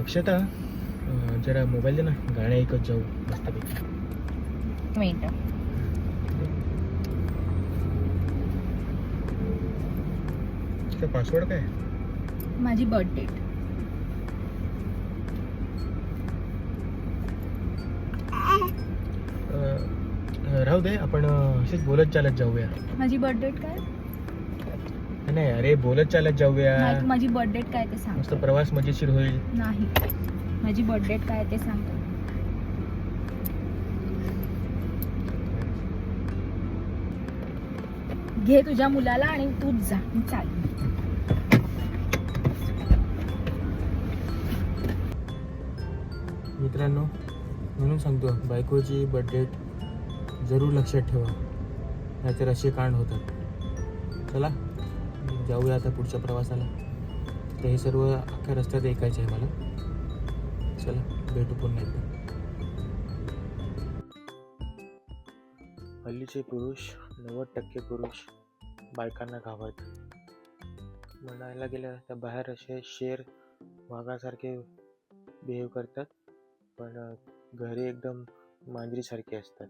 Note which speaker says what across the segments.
Speaker 1: अक्षता जरा मोबाईल दे ना. गाणे ऐकत जाऊ. मस्तपैकी. तुझा पासवर्ड काय?
Speaker 2: माझी बर्थ डेट
Speaker 1: राहू दे. आपण असेच बोलत चालत जाऊया.
Speaker 2: माझी बर्थ डेट काय?
Speaker 1: नाही अरे बोलत चालत जाऊया
Speaker 2: नाही तू माझी बर्थ डेट काय ते सांग.
Speaker 1: मस्त प्रवास मजेशीर होईल.
Speaker 2: नाही. माझी बर्थ डेट काय ते सांग. घे तुझ्या मुलाला आणि तूच जा. मी चाल
Speaker 1: मित्रांनो म्हणून सांगतो बायकोची बर्थडेट जरूर लक्षात ठेवा. नाहीतर असे कांड होतात. चला. जाऊया आता पुढच्या प्रवासाला. तर हे सर्व अख्ख्या रस्त्यात ऐकायचं आहे मला. चला भेटू पुन्हा एकदा. हल्लीचे पुरुष नव्वद टक्के पुरुष बायकांना घाबरतात. म्हणायला गेलं तर बाहेर असे शेर वाघासारखे बिहेव करतात पण घरी एकदम मांजरीसारखे असतात.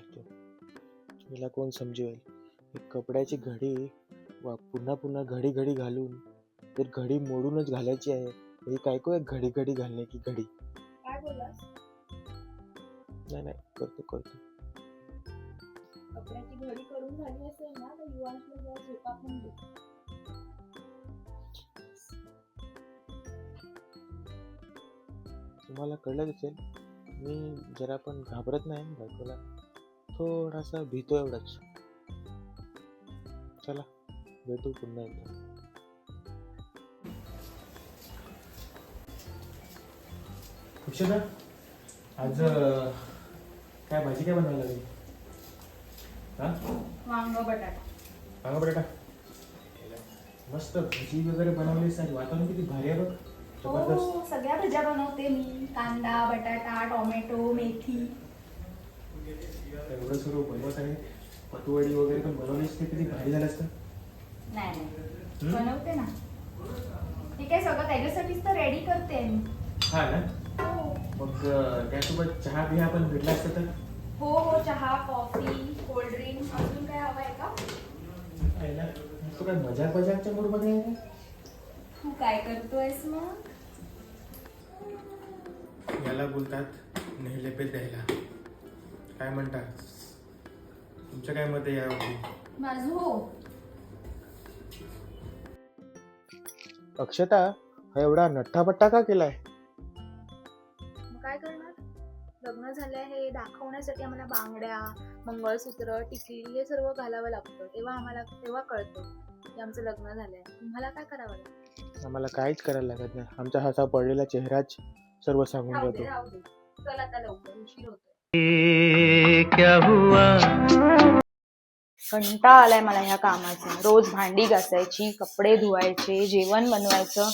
Speaker 2: काय
Speaker 1: घालतो हिला कोण समजेल? एक कपड्याची घडी वा पुन्हा पुन्हा घडी घडी घालून. तर घडी मोडूनच घालायची आहे हे काय को घडी घडी घालण्याची घडी.
Speaker 2: काय बोलास
Speaker 1: नाही नाही करतो करतो.
Speaker 2: कपड्याची घडी करून झाली असेल ना तर युवांशला जरा झोपा पण दे.
Speaker 1: तुम्हाला कळलं असेल मी जरा पण घाबरत नाही बायकोला. थोडासा भीतो एवढाच. चला भेटू पुन्हा एकदा. आज अं, काय भाजी काय बनवायला लागली? हा?
Speaker 2: वांग बटाटा.
Speaker 1: सांगा बटाटा? मस्त भजी वगैरे बनवलीस आणि वातावरण किती भारी आहे बघ. जबरदस्त.
Speaker 2: हो सगळ्या भाज्या बनवते मी. कांदा बटाटा टोमॅटो मेथी.
Speaker 1: एवढं सर्व बनवत आहे. पतवडी वगैरे पण बनवलीस ते किती भारी झालं असतं?
Speaker 2: नाही? बनवते ना. ठीक आहे सगळं त्याच्यासाठीच तर रेडी करते मी.
Speaker 1: हा ना?
Speaker 2: हो.
Speaker 1: मग अं, त्यासोबत चहा बिहा पण भेटला असतं तर?
Speaker 2: हो हो चहा कॉफी कोल्ड्रिंक अजून काय हवं आहे का?
Speaker 1: आहे ना. तू काय मजाक मजाकच्या मूडमध्ये आहे का?
Speaker 2: तू काय करतोयस मग?
Speaker 1: याला बोलतात नेहले पे द्यायला काय म्हणतात तुमचं काय मत आहे यावरती
Speaker 2: माझं हो.
Speaker 1: अक्षता हा एवढा नठ्ठापट्टा का केलाय?
Speaker 2: मग काय करणार? लग्न झालंय हे दाखवण्यासाठी आम्हाला बांगड्या मंगळसूत्र टिकली हे सर्व घालावं लागतं. तेव्हा आम्हाला तेव्हा कळतं की आमचं लग्न झालंय. तुम्हाला काय करावं लागतं?
Speaker 1: आम्हाला काहीच करायला लागत नाही. आमचा हाचा पडलेला चेहराच सर्व सांगून
Speaker 2: राहू दे
Speaker 1: जातो.
Speaker 2: राहू दे. चल आता लवकर उशीर होतोय कंटाळा आलाय मला ह्या कामाचा. रोज भांडी घासायची कपडे धुवायचे जेवण बनवायचं.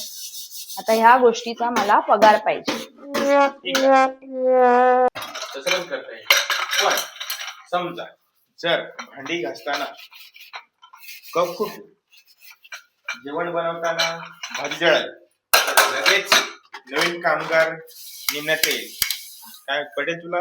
Speaker 2: आता ह्या गोष्टीचा मला पगार पाहिजे.
Speaker 1: पण समजा जर भांडी घासताना कप खूप जेवण बनवताना भाजी जळाली लगेच नवीन कामगार नेमण्यात येईल काय पटेल तुला?